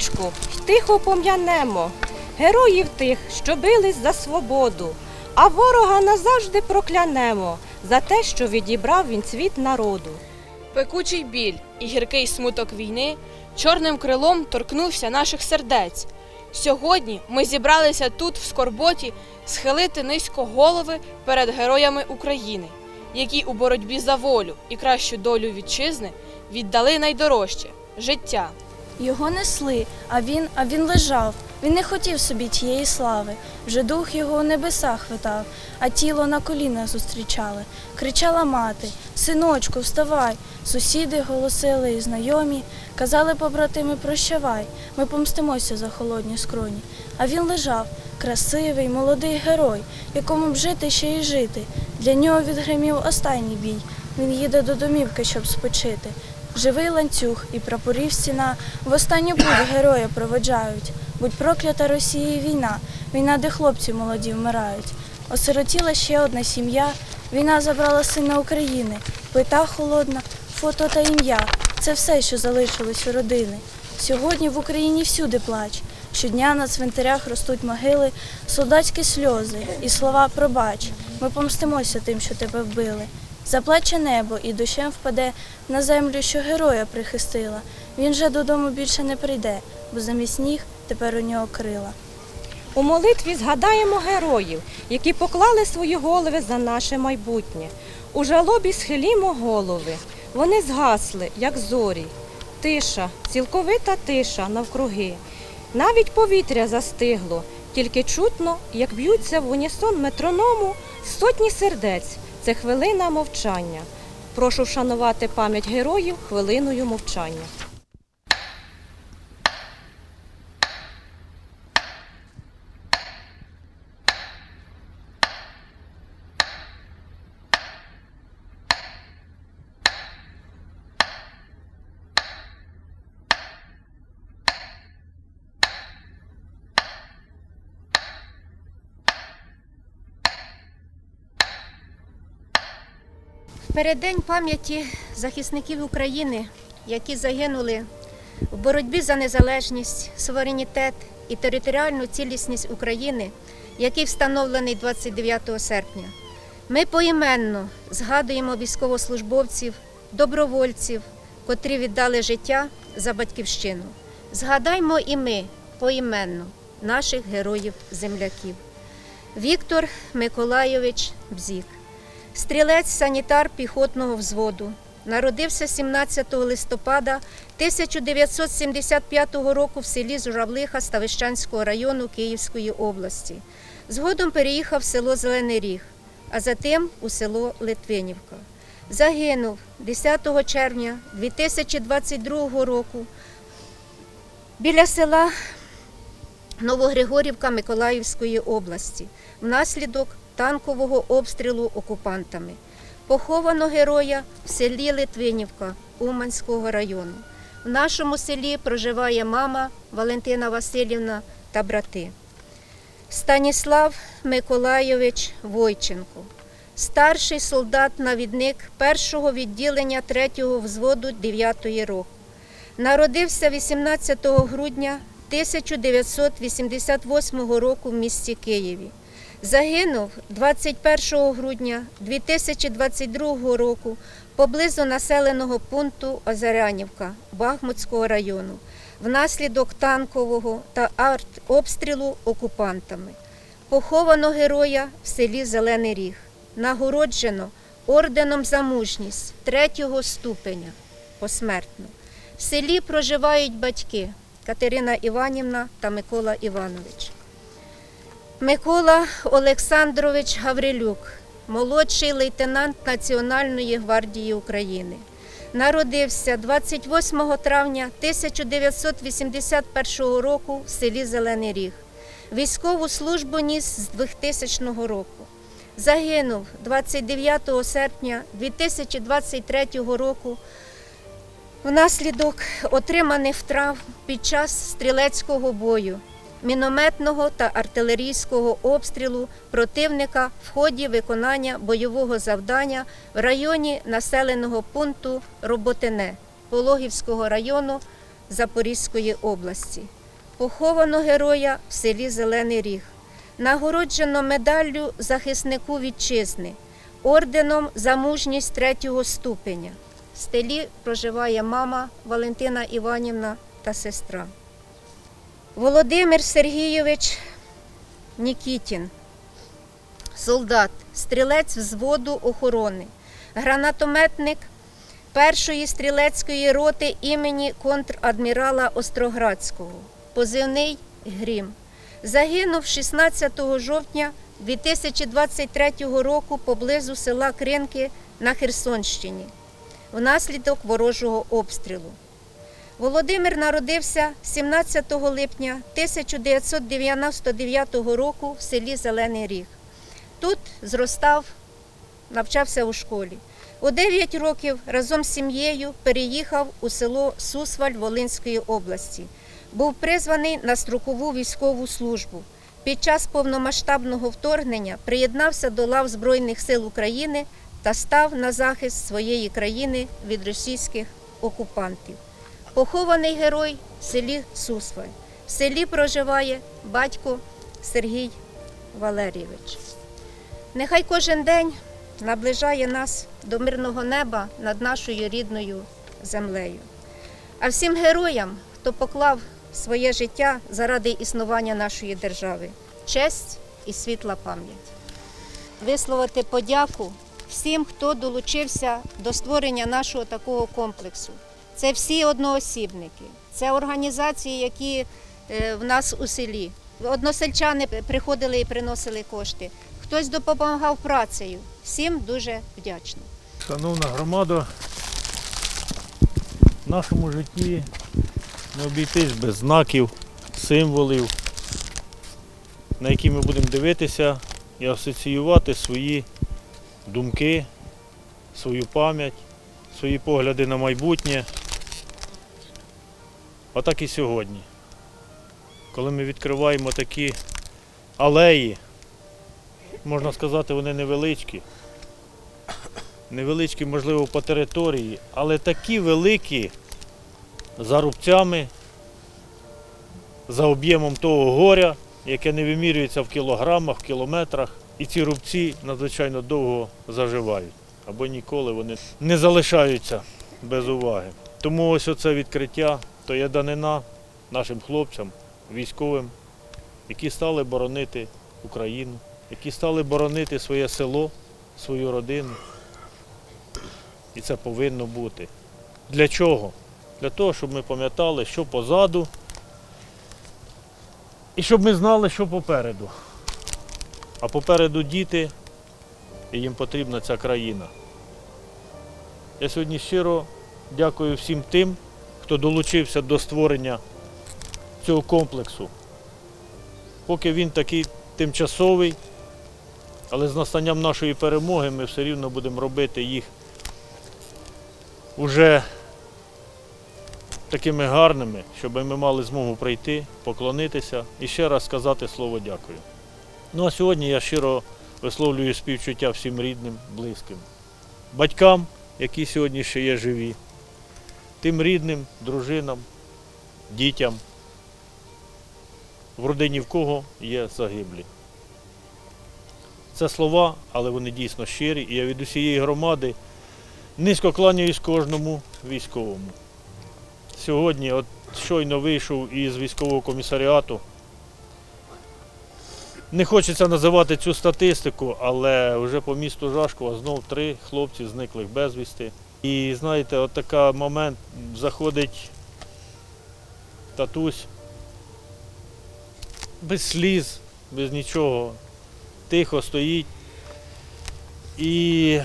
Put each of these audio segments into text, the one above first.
Свічку й тихо пом'янемо героїв тих, що бились за свободу, а ворога назавжди проклянемо за те, що відібрав він цвіт народу. Пекучий біль і гіркий смуток війни чорним крилом торкнувся наших сердець. Сьогодні ми зібралися тут, в скорботі, схилити низько голови перед героями України, які у боротьбі за волю і кращу долю вітчизни віддали найдорожче життя. Його несли, а він, а він лежав. Він не хотів собі тієї слави. Вже дух його у небесах витав, а тіло на колінах зустрічали. Кричала мати: Синочку, вставай! Сусіди голосили і знайомі, казали побратими, прощавай, ми помстимося за холодні скроні. А він лежав, красивий, молодий герой, якому б жити ще й жити. Для нього відгримів останній бій. Він їде до домівки, щоб спочити. Живий ланцюг і прапорів стіна в останню путь героя проводжають. Будь проклята Росії війна, війна, де хлопці молоді вмирають. Осиротіла ще одна сім'я, війна забрала сина України, плита холодна, фото та ім'я. Це все, що залишилось у родини. Сьогодні в Україні всюди плач. Щодня на цвинтарях ростуть могили, солдатські сльози і слова пробач. Ми помстимося тим, що тебе вбили. Заплаче небо і дощем впаде на землю, що героя прихистила. Він же додому більше не прийде, бо замість ніг тепер у нього крила. У молитві згадаємо героїв, які поклали свої голови за наше майбутнє. У жалобі схилімо голови. Вони згасли, як зорі. Тиша, цілковита тиша навкруги. Навіть повітря застигло, тільки чутно, як б'ються в унісон метроному сотні сердець. Це хвилина мовчання. Прошу вшанувати пам'ять героїв хвилиною мовчання. Переддень пам'яті захисників України, які загинули в боротьбі за незалежність, суверенітет і територіальну цілісність України, який встановлений 29 серпня, ми поіменно згадуємо військовослужбовців, добровольців, котрі віддали життя за батьківщину. Згадаймо і ми поіменно наших героїв-земляків. Віктор Миколайович Бзік. Стрілець санітар піхотного взводу. Народився 17 листопада 1975 року в селі Журавлиха Ставищанського району Київської області. Згодом переїхав в село Зелений Ріг, а затим у село Литвинівка. Загинув 10 червня 2022 року біля села Новогригорівка Миколаївської області внаслідок танкового обстрілу окупантами. Поховано героя в селі Литвинівка Уманського району. В нашому селі проживає мама Валентина Васильівна та брати. Станіслав Миколайович Войченко, старший солдат-навідник першого відділення 3-го взводу 9-ї року. Народився 18 грудня 1988 року в місті Києві. Загинув 21 грудня 2022 року поблизу населеного пункту Озерянівка Бахмутського району внаслідок танкового та артобстрілу окупантами. Поховано героя в селі Зелений Ріг. Нагороджено орденом за мужність третього ступеня посмертно. В селі проживають батьки Катерина Іванівна та Микола Іванович. Микола Олександрович Гаврилюк, молодший лейтенант Національної гвардії України. Народився 28 травня 1981 року в селі Зелений Ріг. Військову службу ніс з 2000 року. Загинув 29 серпня 2023 року внаслідок отриманих травм під час стрілецького бою мінометного та артилерійського обстрілу противника в ході виконання бойового завдання в районі населеного пункту Роботине Пологівського району Запорізької області. Поховано героя в селі Зелений Ріг. Нагороджено медаллю захиснику вітчизни, орденом за мужність третього ступеня. В селі проживає мама Валентина Іванівна та сестра. Володимир Сергійович Нікітін, солдат, стрілець взводу охорони, гранатометник першої стрілецької роти імені контрадмірала Остроградського, позивний Грім. Загинув 16 жовтня 2023 року поблизу села Кринки на Херсонщині внаслідок ворожого обстрілу. Володимир народився 17 липня 1999 року в селі Зелений Ріг. Тут зростав, навчався у школі. У 9 років разом з сім'єю переїхав у село Сусваль Волинської області. Був призваний на строкову військову службу. Під час повномасштабного вторгнення приєднався до лав Збройних сил України та став на захист своєї країни від російських окупантів. Похований герой в селі Сусваль. В селі проживає батько Сергій Валерійович. Нехай кожен день наближає нас до мирного неба над нашою рідною землею. А всім героям, хто поклав своє життя заради існування нашої держави, честь і світла пам'ять. Висловити подяку всім, хто долучився до створення нашого такого комплексу. Це всі одноосібники, це організації, які е, в нас у селі. Односельчани приходили і приносили кошти. Хтось допомагав працею. Всім дуже вдячна. Шановна громада, в нашому житті не обійтись без знаків, символів, на які ми будемо дивитися і асоціювати свої думки, свою пам'ять, свої погляди на майбутнє. Отак і сьогодні. Коли ми відкриваємо такі алеї, можна сказати, вони невеличкі, невеличкі, можливо, по території, але такі великі за рубцями, за об'ємом того горя, яке не вимірюється в кілограмах, в кілометрах. І ці рубці надзвичайно довго заживають, або ніколи вони не залишаються без уваги. Тому ось оце відкриття то є данина нашим хлопцям, військовим, які стали боронити Україну, які стали боронити своє село, свою родину. І це повинно бути. Для чого? Для того, щоб ми пам'ятали, що позаду, і щоб ми знали, що попереду. А попереду діти, і їм потрібна ця країна. Я сьогодні щиро дякую всім тим, хто долучився до створення цього комплексу. Поки він такий тимчасовий, але з настанням нашої перемоги ми все рівно будемо робити їх уже такими гарними, щоб ми мали змогу прийти, поклонитися і ще раз сказати слово дякую. Ну а сьогодні я щиро висловлюю співчуття всім рідним, близьким, батькам, які сьогодні ще є живі, тим рідним, дружинам, дітям, в родині в кого є загиблі. Це слова, але вони дійсно щирі, і я від усієї громади низько кланяюсь кожному військовому. Сьогодні, от щойно вийшов із військового комісаріату. Не хочеться називати цю статистику, але вже по місту Жашкова знов три хлопці зниклих безвісти. І знаєте, от такий момент заходить татусь без сліз, без нічого, тихо стоїть. І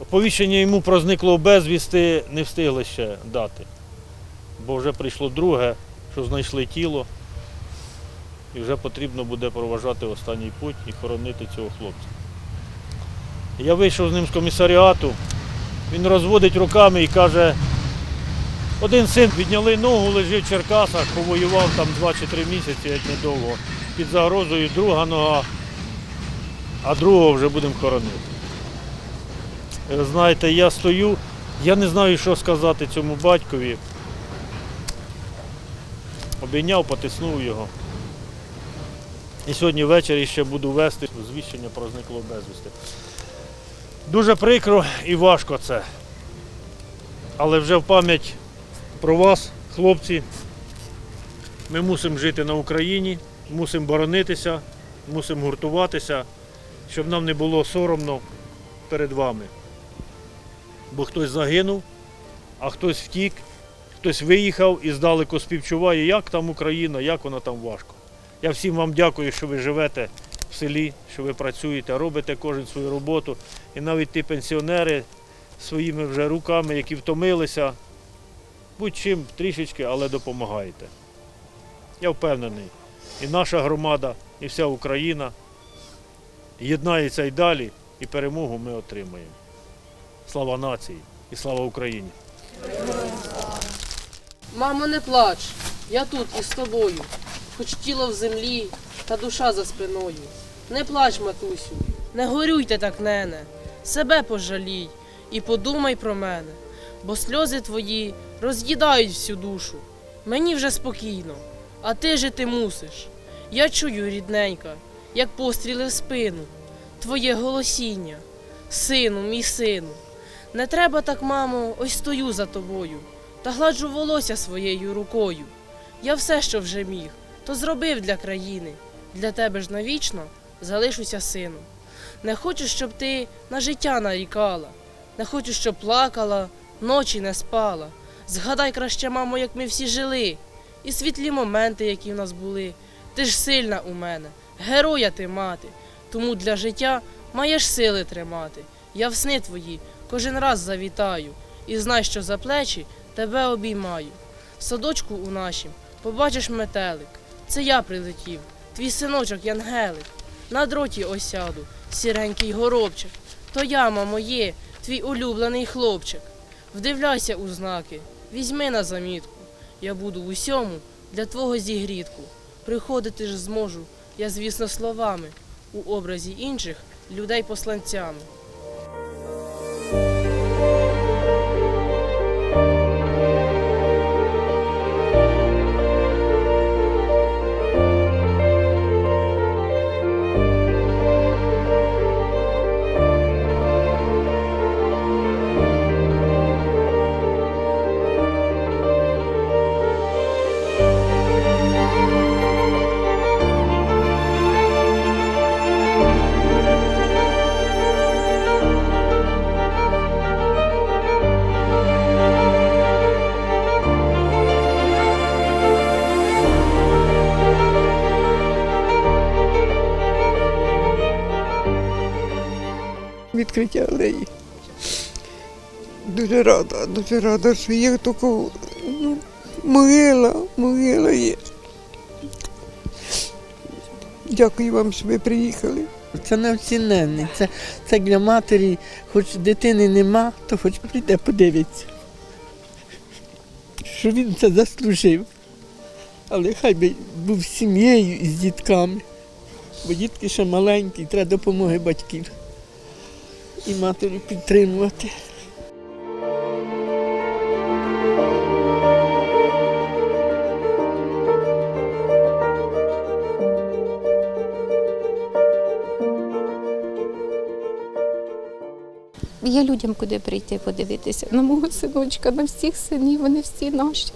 оповіщення йому про зниклого безвісти не встигли ще дати. Бо вже прийшло друге, що знайшли тіло, і вже потрібно буде проважати останній путь і хоронити цього хлопця. Я вийшов з ним з комісаріату, він розводить руками і каже, один син відняли ногу, лежить в Черкасах, повоював там 2 чи 3 місяці, як недовго, під загрозою друга нога, а другого вже будемо хоронити. Е, Знаєте, я стою, я не знаю, що сказати цьому батькові. обійняв, потиснув його. І сьогодні ввечері ще буду вести звіщення про зниклого безвісти. Дуже прикро і важко це. Але вже в пам'ять про вас, хлопці, ми мусимо жити на Україні, мусимо боронитися, мусимо гуртуватися, щоб нам не було соромно перед вами. Бо хтось загинув, а хтось втік, хтось виїхав і здалеку співчуває, як там Україна, як вона там важко. Я всім вам дякую, що ви живете в селі, що ви працюєте, робите кожен свою роботу. І навіть ті пенсіонери своїми вже руками, які втомилися, будь-чим трішечки, але допомагаєте. Я впевнений, і наша громада, і вся Україна єднається і далі, і перемогу ми отримаємо. Слава нації і слава Україні! Мамо, не плач, я тут із тобою, хоч тіло в землі, та душа за спиною. Не плач, матусю, не горюйте так, нене, себе пожалій і подумай про мене, бо сльози твої роз'їдають всю душу. Мені вже спокійно, а ти жити мусиш. Я чую, рідненька, як постріли в спину, твоє голосіння, сину, мій сину. Не треба так, мамо, ось стою за тобою та гладжу волосся своєю рукою. Я все, що вже міг, то зробив для країни. Для тебе ж навічно залишуся сином. Не хочу, щоб ти на життя нарікала, не хочу, щоб плакала, ночі не спала. Згадай краще, мамо, як ми всі жили, і світлі моменти, які в нас були. Ти ж сильна у мене, героя ти мати, тому для життя маєш сили тримати. Я в сни твої кожен раз завітаю, і знай, що за плечі тебе обіймаю. В садочку у нашім побачиш метелик. Це я прилетів, твій синочок Янгелик. На дроті осяду, сіренький горобчик. То я, мамо, є, твій улюблений хлопчик. Вдивляйся у знаки, візьми на замітку. Я буду в усьому для твого зігрітку. Приходити ж зможу, я, звісно, словами, у образі інших людей посланцями. Відкриття алеї. Дуже рада, дуже рада, що є таку ну, могила, могила є. Дякую вам, що ви приїхали. Це неоціненний. Це, це для матері, хоч дитини нема, то хоч прийде подивиться. Що він це заслужив. Але хай би був з сім'єю і з дітками. Бо дітки ще маленькі, треба допомоги батьків. І матері підтримувати. Є людям куди прийти подивитися. На мого синочка, на всіх синів, вони всі наші.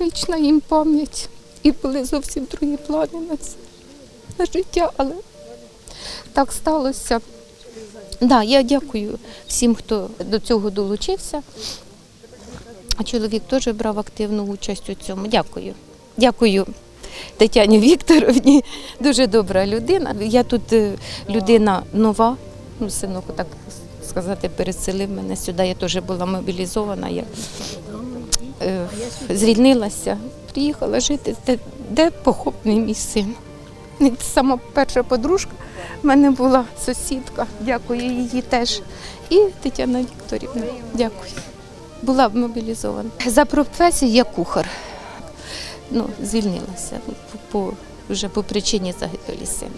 Вічна їм пам'ять. І були зовсім другі плани на це на життя, але так сталося. Да, я дякую всім, хто до цього долучився. А чоловік теж брав активну участь у цьому. Дякую. Дякую Тетяні Вікторовні. Дуже добра людина. Я тут е, людина нова. Ну, синок, так сказати, переселив мене сюди. Я теж була мобілізована. Я е, звільнилася, приїхала жити, де, похований мій син. Сама перша подружка в мене була сусідка, дякую її теж. І Тетяна Вікторівна, дякую. Була мобілізована. За професією я кухар. Ну, звільнилася по, по- вже по причині загибелі сина.